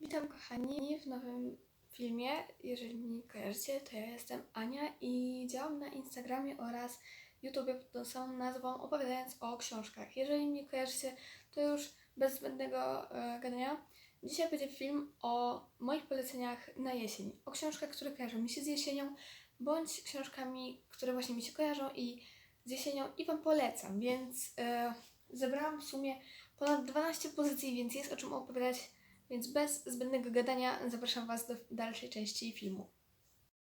Witam kochani w nowym filmie. Jeżeli mnie kojarzycie, to ja jestem Ania i działam na Instagramie oraz YouTubie pod tą samą nazwą, opowiadając o książkach. Jeżeli mnie kojarzycie, to już bez zbędnego e, gadania. Dzisiaj będzie film o moich poleceniach na jesień. O książkach, które kojarzą mi się z jesienią, bądź książkami, które właśnie mi się kojarzą i z jesienią i Wam polecam. Więc e, zebrałam w sumie ponad 12 pozycji, więc jest o czym opowiadać więc bez zbędnego gadania zapraszam Was do dalszej części filmu.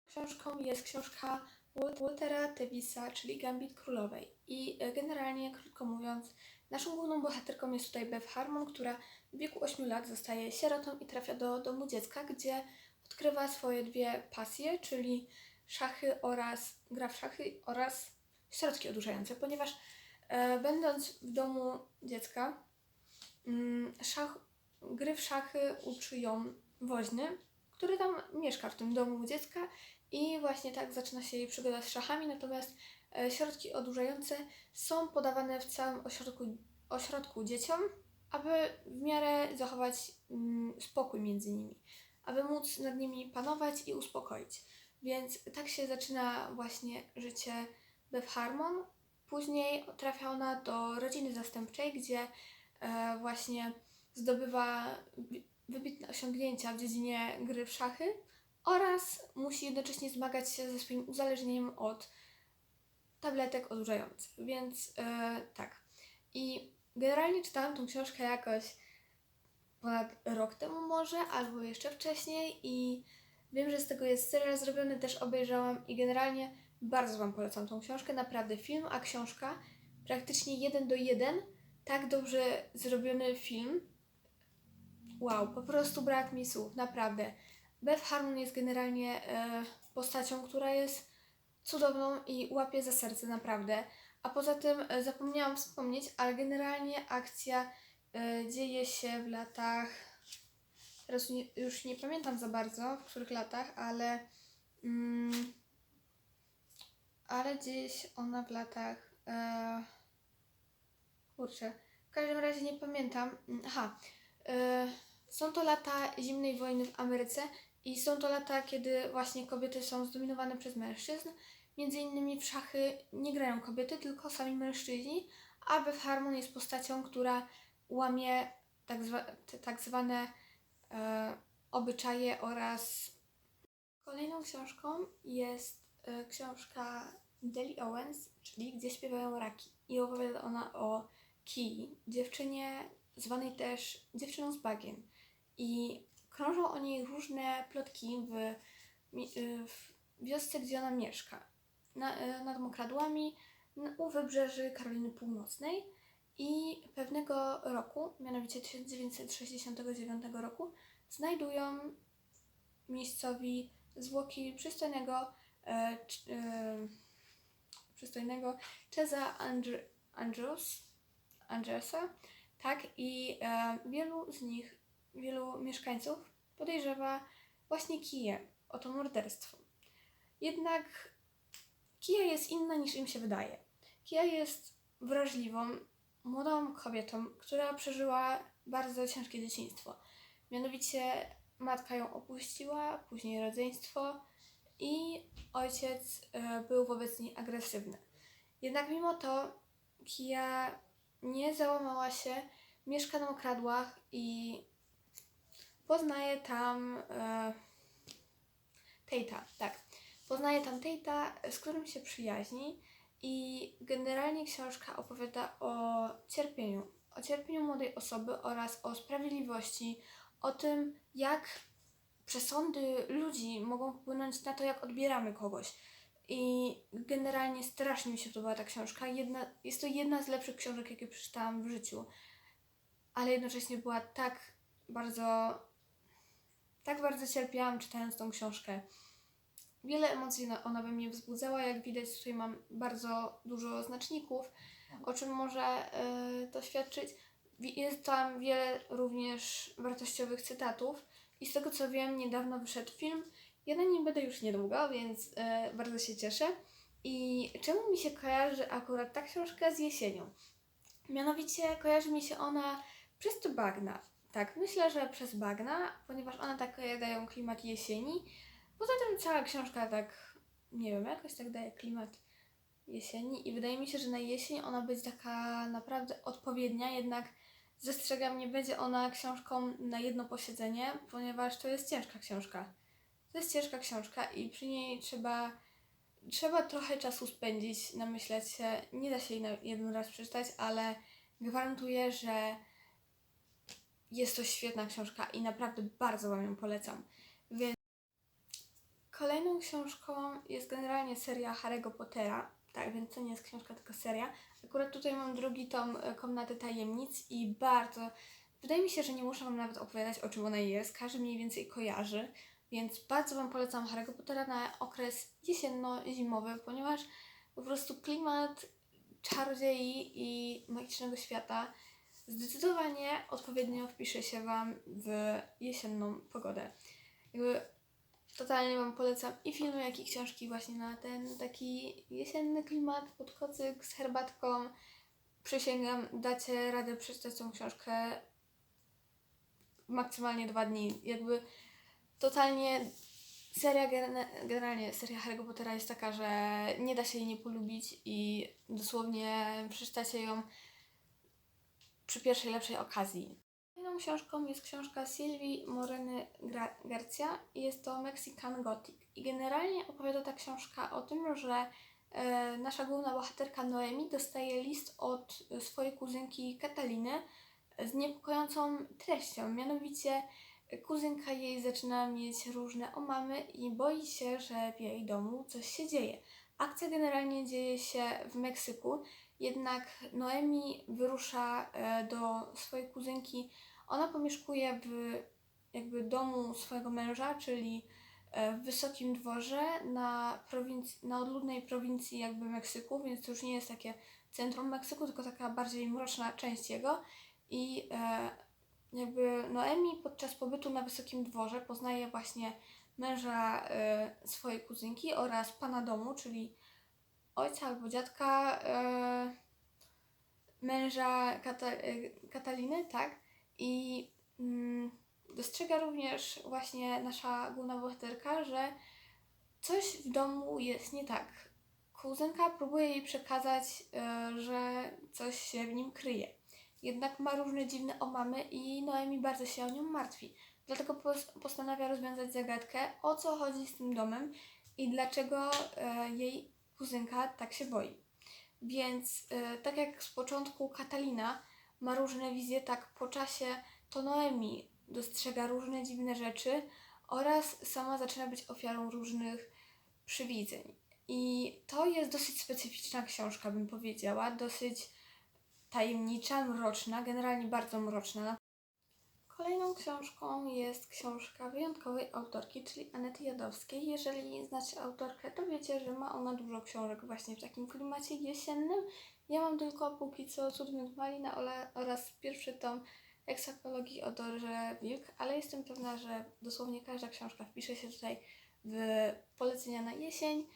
Książką jest książka Wal- Waltera Tevisa, czyli Gambit Królowej. I e, generalnie, krótko mówiąc, naszą główną bohaterką jest tutaj Beth Harmon, która w wieku 8 lat zostaje sierotą i trafia do domu dziecka, gdzie odkrywa swoje dwie pasje, czyli szachy oraz gra w szachy oraz środki odurzające, ponieważ e, będąc w domu dziecka, mm, szach, gry w szachy uczy ją woźny, który tam mieszka w tym domu dziecka i właśnie tak zaczyna się jej przygoda z szachami, natomiast e, środki odurzające są podawane w całym ośrodku, ośrodku dzieciom, aby w miarę zachować mm, spokój między nimi, aby móc nad nimi panować i uspokoić. Więc tak się zaczyna właśnie życie Beth Harmon. Później trafia ona do rodziny zastępczej, gdzie e, właśnie zdobywa wybitne osiągnięcia w dziedzinie gry w szachy oraz musi jednocześnie zmagać się ze swoim uzależnieniem od tabletek odurzających. Więc e, tak. I generalnie czytałam tą książkę jakoś ponad rok temu może, albo jeszcze wcześniej i wiem, że z tego jest serial zrobiony, też obejrzałam i generalnie bardzo Wam polecam tą książkę. Naprawdę film, a książka praktycznie jeden do jeden. Tak dobrze zrobiony film, Wow, po prostu brak mi słów, naprawdę. Beth Harmon jest generalnie e, postacią, która jest cudowną i łapie za serce, naprawdę. A poza tym e, zapomniałam wspomnieć, ale generalnie akcja e, dzieje się w latach. Teraz nie, już nie pamiętam za bardzo, w których latach, ale. Mm, ale dzieje się ona w latach. E, kurczę, w każdym razie nie pamiętam. Mm, Aha. E, są to lata zimnej wojny w Ameryce i są to lata, kiedy właśnie kobiety są zdominowane przez mężczyzn. Między innymi w szachy nie grają kobiety, tylko sami mężczyźni, a Beth Harmon jest postacią, która łamie tak, zwa, tak zwane e, obyczaje oraz... Kolejną książką jest e, książka Deli Owens, czyli Gdzie śpiewają raki. I opowiada ona o Kii, dziewczynie zwanej też dziewczyną z bagien. I krążą o niej różne plotki w, y, w wiosce, gdzie ona mieszka. Na, y, nad mokradłami u wybrzeży Karoliny Północnej. I pewnego roku, mianowicie 1969 roku, znajdują miejscowi zwłoki przystojnego, e, e, przystojnego Cheza Andr- Andrews, tak, i e, wielu z nich, wielu mieszkańców podejrzewa właśnie Kiję o to morderstwo. Jednak Kija jest inna niż im się wydaje. Kija jest wrażliwą, młodą kobietą, która przeżyła bardzo ciężkie dzieciństwo. Mianowicie matka ją opuściła, później rodzeństwo i ojciec e, był wobec niej agresywny. Jednak mimo to Kija nie załamała się, mieszka na okradłach i poznaje tam e, Tate'a, tak. Poznaje tam Tate'a, z którym się przyjaźni i generalnie książka opowiada o cierpieniu. O cierpieniu młodej osoby oraz o sprawiedliwości, o tym, jak przesądy ludzi mogą wpłynąć na to, jak odbieramy kogoś. I generalnie strasznie mi się podobała ta książka. Jedna, jest to jedna z lepszych książek, jakie przeczytałam w życiu. Ale jednocześnie była tak bardzo. Tak bardzo cierpiałam czytając tą książkę. Wiele emocji ona- we mnie wzbudzała. Jak widać, tutaj mam bardzo dużo znaczników, o czym może y, to świadczyć. Wi- Jest tam wiele również wartościowych cytatów. I z tego co wiem, niedawno wyszedł film. Ja na nim będę już niedługo, więc e, bardzo się cieszę. I czemu mi się kojarzy akurat ta książka z jesienią? Mianowicie kojarzy mi się ona przez to bagna. Tak, myślę, że przez bagna, ponieważ one tak dają klimat jesieni. Poza tym cała książka tak, nie wiem, jakoś tak daje klimat jesieni i wydaje mi się, że na jesień ona będzie taka naprawdę odpowiednia, jednak zastrzegam, nie będzie ona książką na jedno posiedzenie, ponieważ to jest ciężka książka. To jest ciężka książka i przy niej trzeba, trzeba trochę czasu spędzić, namyśleć się. Nie da się jej na jeden raz przeczytać, ale gwarantuję, że jest to świetna książka i naprawdę bardzo Wam ją polecam. Więc kolejną książką jest generalnie seria Harry'ego Pottera. Tak, więc to nie jest książka, tylko seria. Akurat tutaj mam drugi tom e, Komnaty Tajemnic i bardzo... Wydaje mi się, że nie muszę Wam nawet opowiadać, o czym ona jest. Każdy mniej więcej kojarzy. Więc bardzo Wam polecam Harry'ego Pottera na okres jesienno-zimowy, ponieważ po prostu klimat czarodziei i magicznego świata zdecydowanie odpowiednio wpisze się Wam w jesienną pogodę. Jakby totalnie Wam polecam i filmy, jak i książki właśnie na ten taki jesienny klimat pod kocyk z herbatką. Przysięgam, dacie radę przeczytać tą książkę maksymalnie dwa dni. Jakby totalnie seria, gene- generalnie seria Harry'ego Pottera jest taka, że nie da się jej nie polubić i dosłownie przeczytacie ją przy pierwszej lepszej okazji. Kolejną książką jest książka Sylwii Moreny Garcia i jest to Mexican Gothic. I generalnie opowiada ta książka o tym, że e, nasza główna bohaterka Noemi dostaje list od swojej kuzynki Kataliny z niepokojącą treścią. Mianowicie kuzynka jej zaczyna mieć różne omamy i boi się, że w jej domu coś się dzieje. Akcja generalnie dzieje się w Meksyku, jednak Noemi wyrusza e, do swojej kuzynki. Ona pomieszkuje w jakby domu swojego męża, czyli e, w wysokim dworze na, prowinc- na odludnej prowincji jakby Meksyku, więc to już nie jest takie centrum Meksyku, tylko taka bardziej mroczna część jego. I e, jakby Noemi podczas pobytu na wysokim dworze poznaje właśnie męża e, swojej kuzynki oraz pana domu, czyli ojca albo dziadka e, męża Kata, e, Kataliny, tak? I mm, dostrzega również właśnie nasza główna bohaterka, że coś w domu jest nie tak. Kuzynka próbuje jej przekazać, e, że coś się w nim kryje. Jednak ma różne dziwne omamy i Noemi bardzo się o nią martwi. Dlatego pos- postanawia rozwiązać zagadkę, o co chodzi z tym domem i dlaczego e, jej kuzynka tak się boi. Więc e, tak jak z początku Katalina ma różne wizje, tak po czasie to Noemi dostrzega różne dziwne rzeczy oraz sama zaczyna być ofiarą różnych przywidzeń. I to jest dosyć specyficzna książka, bym powiedziała, dosyć tajemnicza, mroczna, generalnie bardzo mroczna. Kolejną książką jest książka wyjątkowej autorki, czyli Anety Jadowskiej. Jeżeli znacie autorkę, to wiecie, że ma ona dużo książek właśnie w takim klimacie jesiennym. Ja mam tylko póki co Cud Miód Malina oraz pierwszy tom Eksakologii o Dorze Wilk, ale jestem pewna, że dosłownie każda książka wpisze się tutaj w polecenia na jesień.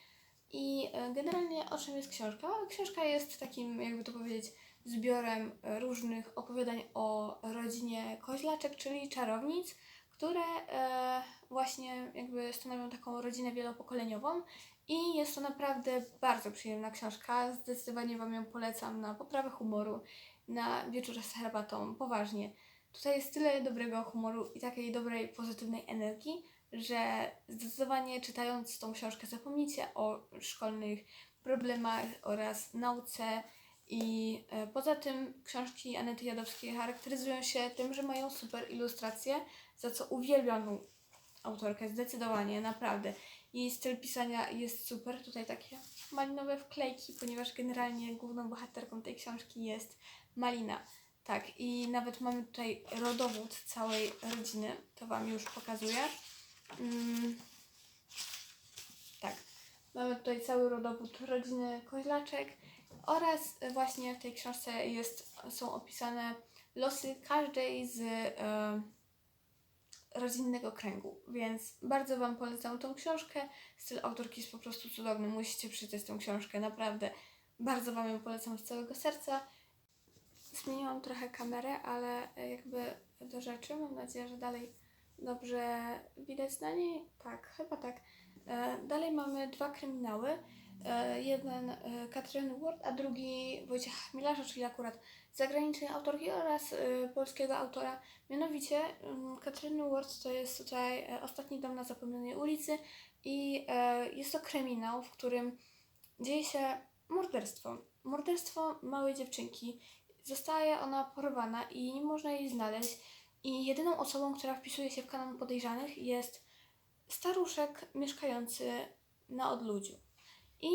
I e, generalnie o czym jest książka? Książka jest takim, jakby to powiedzieć, zbiorem różnych opowiadań o rodzinie koźlaczek, czyli czarownic, które e, właśnie jakby stanowią taką rodzinę wielopokoleniową. I jest to naprawdę bardzo przyjemna książka. Zdecydowanie Wam ją polecam na poprawę humoru, na wieczór z herbatą, poważnie. Tutaj jest tyle dobrego humoru i takiej dobrej, pozytywnej energii, że zdecydowanie czytając tą książkę zapomnicie o szkolnych problemach oraz nauce. I e, poza tym książki Anety Jadowskiej charakteryzują się tym, że mają super ilustracje, za co uwielbiam autorkę zdecydowanie, naprawdę. Jej styl pisania jest super. Tutaj takie malinowe wklejki, ponieważ generalnie główną bohaterką tej książki jest Malina. Tak, i nawet mamy tutaj rodowód całej rodziny. To Wam już pokazuję. Mm. Tak, mamy tutaj cały rodowód rodziny Koźlaczek oraz właśnie w tej książce jest, są opisane losy każdej z e, rodzinnego kręgu, więc bardzo Wam polecam tą książkę. Styl autorki jest po prostu cudowny, musicie przeczytać tą książkę, naprawdę. Bardzo Wam ją polecam z całego serca. zmieniłam trochę kamerę, ale jakby do rzeczy. Mam nadzieję, że dalej dobrze widać na niej. Tak, chyba tak. E, dalej mamy dwa kryminały. E, jeden e, Katryny Ward, a drugi Wojciecha Chmielarza, czyli akurat zagranicznej autorki oraz e, polskiego autora. Mianowicie um, Katryny Ward to jest tutaj e, Ostatni dom na zapomnianej ulicy i e, jest to kryminał, w którym dzieje się morderstwo. Morderstwo małej dziewczynki. Zostaje ona porwana i nie można jej znaleźć. I jedyną osobą, która wpisuje się w kanon podejrzanych jest staruszek mieszkający na odludziu. I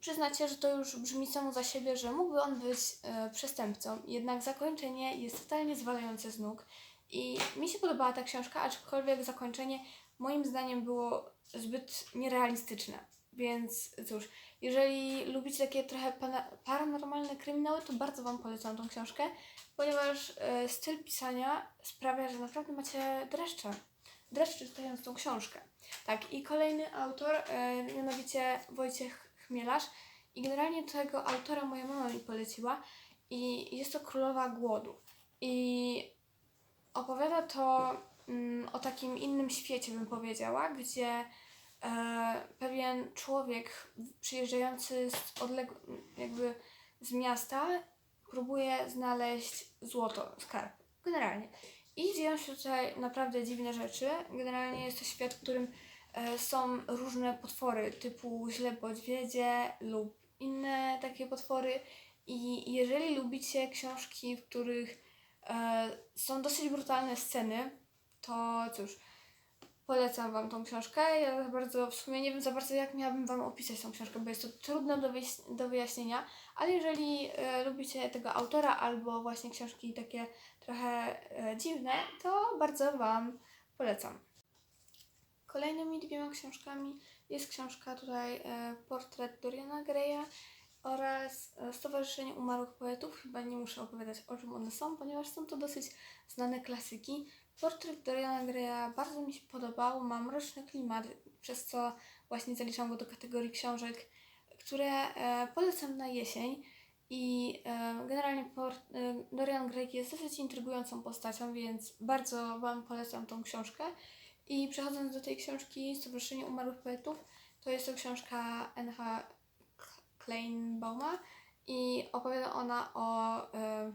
przyznacie, że to już brzmi samo za siebie, że mógłby on być e, przestępcą, jednak zakończenie jest totalnie zwalające z nóg. I mi się podobała ta książka, aczkolwiek zakończenie moim zdaniem było zbyt nierealistyczne. Więc cóż, jeżeli lubicie takie trochę paranormalne kryminały, to bardzo Wam polecam tą książkę, ponieważ e, styl pisania sprawia, że naprawdę macie dreszcze. Dreszcze czytając tą książkę. Tak, i kolejny autor, e, mianowicie Wojciech Chmielarz. I generalnie tego autora moja mama mi poleciła. I jest to Królowa Głodu. I opowiada to mm, o takim innym świecie, bym powiedziała, gdzie e, pewien człowiek przyjeżdżający z odległego, jakby z miasta próbuje znaleźć złoto, skarb. Generalnie. I dzieją się tutaj naprawdę dziwne rzeczy. Generalnie jest to świat, w którym są różne potwory typu źlepodźwiedzie lub inne takie potwory. I jeżeli lubicie książki, w których e, są dosyć brutalne sceny, to cóż, polecam Wam tą książkę. Ja za bardzo, w sumie nie wiem za bardzo, jak miałabym Wam opisać tą książkę, bo jest to trudne do, wyjaś- do wyjaśnienia, ale jeżeli e, lubicie tego autora albo właśnie książki takie trochę e, dziwne, to bardzo Wam polecam. Kolejnymi dwiema książkami jest książka tutaj e, Portret Doriana Greya oraz e, Stowarzyszenie Umarłych Poetów. Chyba nie muszę opowiadać o czym one są, ponieważ są to dosyć znane klasyki. Portret Doriana Greya bardzo mi się podobał, ma mroczny klimat, przez co właśnie zaliczam go do kategorii książek, które e, polecam na jesień. I generalnie Port, Dorian Gray jest dosyć intrygującą postacią, więc bardzo Wam polecam tą książkę. I przechodząc do tej książki Stowarzyszenie Umarłych Poetów, to jest to książka N.H. Kleinbauma i opowiada ona o. E,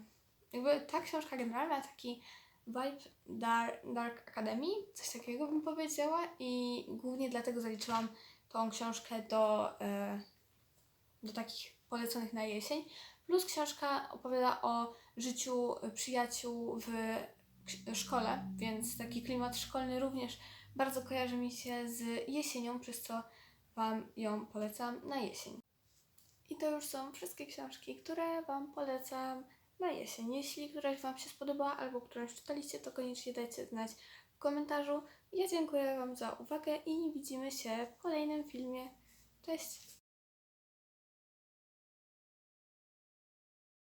jakby ta książka generalnie ma taki vibe Dark, Dark Academy, coś takiego bym powiedziała, i głównie dlatego zaliczyłam tą książkę do, e, do takich poleconych na jesień. Plus książka opowiada o życiu przyjaciół w szkole, więc taki klimat szkolny również bardzo kojarzy mi się z jesienią, przez co Wam ją polecam na jesień. I to już są wszystkie książki, które Wam polecam na jesień. Jeśli któraś Wam się spodobała albo którąś czytaliście, to koniecznie dajcie znać w komentarzu. Ja dziękuję Wam za uwagę i widzimy się w kolejnym filmie. Cześć!